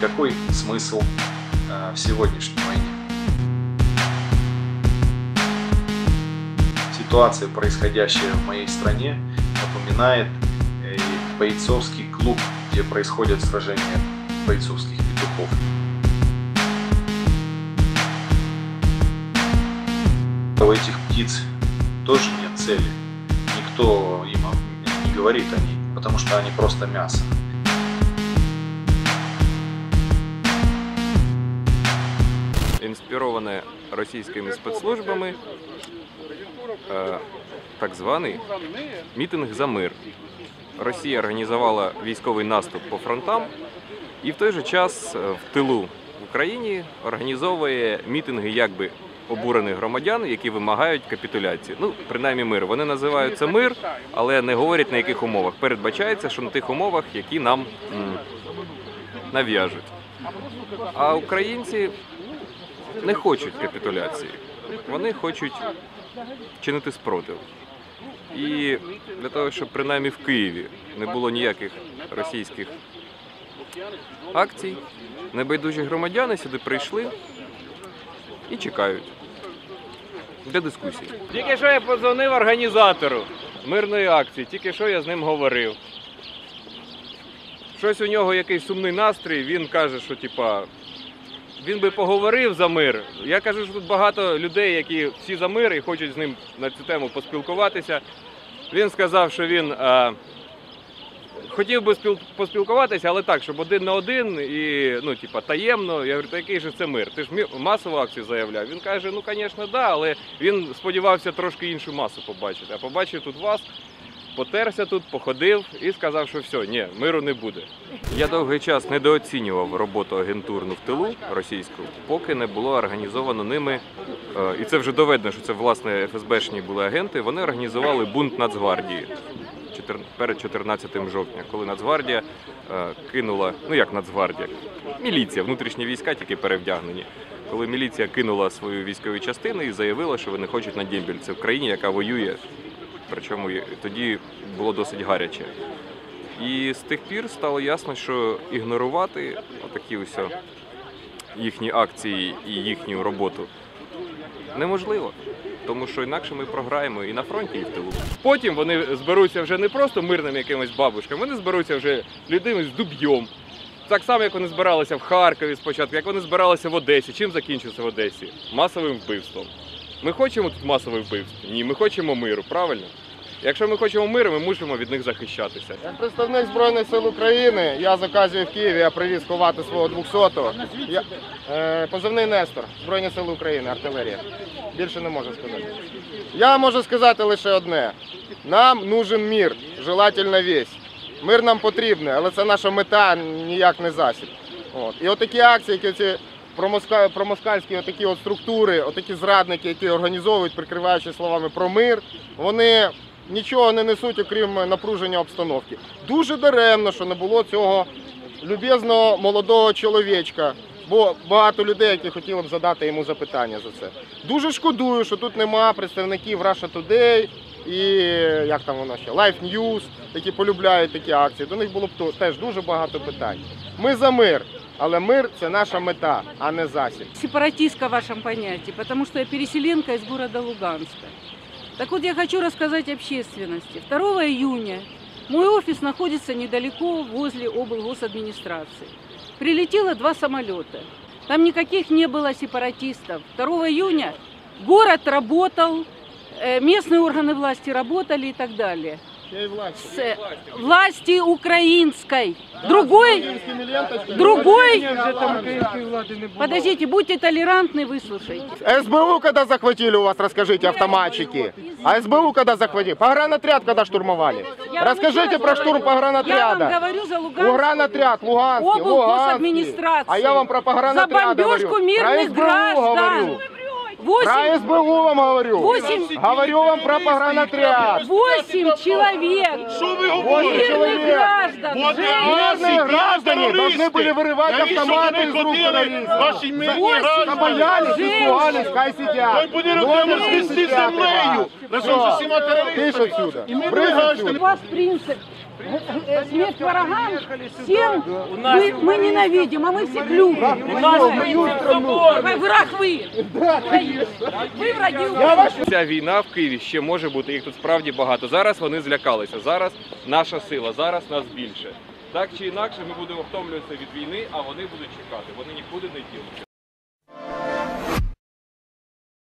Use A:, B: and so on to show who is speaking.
A: Какой смысл э, в сегодняшней войне? Ситуация, происходящая в моей стране, напоминает э, бойцовский клуб, где происходят сражения бойцовских петухов. У этих птиц тоже нет цели. Никто им не говорит о ней, потому что они просто мясо.
B: Інспіроване російськими спецслужбами е, так званий мітинг за мир. Росія організувала військовий наступ по фронтам і в той же час е, в тилу в Україні організовує мітинги якби обурених громадян, які вимагають капітуляції. Ну, принаймні мир. Вони називають це мир, але не говорять на яких умовах. Передбачається, що на тих умовах, які нам м, нав'яжуть. А українці не хочуть капітуляції. Вони хочуть чинити спротив. І для того, щоб принаймні в Києві не було ніяких російських акцій, небайдужі громадяни сюди прийшли і чекають для дискусії. Тільки що я подзвонив організатору мирної акції, тільки що я з ним говорив. Щось у нього якийсь сумний настрій, він каже, що типа він би поговорив за мир. Я кажу, що тут багато людей, які всі за мир і хочуть з ним на цю тему поспілкуватися. Він сказав, що він е, хотів би спіл- поспілкуватися, але так, щоб один на один і ну, типа, таємно. Я говорю, та який же це мир? Ти ж масову акцію заявляв. Він каже, ну звісно, да, але він сподівався трошки іншу масу побачити. А побачив тут вас. Потерся тут, походив і сказав, що все, ні, миру не буде. Я довгий час недооцінював роботу агентурну в тилу російську, поки не було організовано ними, е, і це вже доведено, що це власне ФСБшні були агенти. Вони організували бунт Нацгвардії перед 14 жовтня, коли Нацгвардія е, кинула, ну як Нацгвардія, міліція, внутрішні війська тільки перевдягнені. Коли міліція кинула свою військові частини і заявила, що вони хочуть на дембіль. Це в країні, яка воює причому тоді було досить гаряче. І з тих пір стало ясно, що ігнорувати такі ось їхні акції і їхню роботу неможливо. Тому що інакше ми програємо і на фронті, і в тилу. Потім вони зберуться вже не просто мирними якимось бабушками, вони зберуться вже людьми з дуб'єм. Так само, як вони збиралися в Харкові спочатку, як вони збиралися в Одесі. Чим закінчиться в Одесі? Масовим вбивством. Ми хочемо тут масове вбивство? Ні, ми хочемо миру, правильно? Якщо ми хочемо миру, ми мусимо від них захищатися.
C: Як представник Збройних сил України, я з оказією в Києві, я привіз ховати свого 200-го. Е, позивний Нестор, Збройні сили України, артилерія. Більше не можу сказати. Я можу сказати лише одне: нам нужен мір, желательно весь. Мир нам потрібен, але це наша мета, ніяк не засіб. От. І отакі акції, які ці промоска- промоскальські отакі от структури, отакі зрадники, які організовують, прикриваючи словами про мир, вони нічого не несуть, окрім напруження обстановки. Дуже даремно, що не було цього люб'язного молодого чоловічка. Бо багато людей, які хотіли б задати йому запитання за це. Дуже шкодую, що тут нема представників Russia Today і як там воно ще Life News, які полюбляють такі акції. До них було б теж дуже багато питань. Ми за мир, але мир це наша мета, а не засіб.
D: сепаратистка в вашем понятии, потому что я переселенка из города Луганска. Так вот, я хочу рассказать общественности. 2 июня мой офис находится недалеко возле облгосадминистрации. Прилетело два самолета. Там никаких не было сепаратистов. 2 июня город работал, э, местные органы власти работали и так далее.
C: Я і власті.
D: С э, власти украинской. Другой,
C: Українськими ленточками.
D: другой, подождите, будьте толерантны, выслушайте.
C: СБУ когда захватили у вас, расскажите, автоматчики? А СБУ когда захватили? Погранотряд когда штурмовали?
D: Я вам
C: Расскажите
D: еще
C: про
D: раз
C: штурм
D: говорю. Я вам
C: погранотряда.
D: говорю за Луганск.
C: Погранотряд, Луганский,
D: Облгосадминистрации.
C: Луганский. А я вам про погранотряд
D: За бомбежку
C: говорю.
D: мирных
C: про СБУ
D: граждан.
C: говорю. Про СБУ вам говорю.
D: Восемь.
C: Говорю вам про погранотряд.
D: Восемь человек
E: Що ви
C: Восемь
E: говорите?
D: мирных
C: человек.
D: граждан,
E: Вот
D: женщин.
C: Мирные граждане
E: терористи.
C: должны были вырывать
E: Навіщо
C: автоматы
E: вони
C: из рук
E: ходили?
C: террористов.
E: Ваші мирні
D: Восемь.
E: граждани.
C: Побоялись,
D: Женщин.
C: испугались, хай
E: Той
C: сидят.
E: буде
C: Номер
E: робити з
C: 35
E: землею разом з усіма
C: Кыш
E: терористами.
C: отсюда.
E: І ми
C: Брысь
E: граждане.
C: отсюда.
D: У вас принцип э, смерть врагам, всем вы, мы ненавидим, а мы всех любим. Вы враг вы. Вы враги Украины.
B: Ця війна в Києві ще може бути, їх тут справді багато. Зараз вони злякалися. Зараз наша сила, зараз нас більше. Так чи інакше, ми будемо втомлюватися від війни, а вони будуть чекати. Вони нікуди не ділися.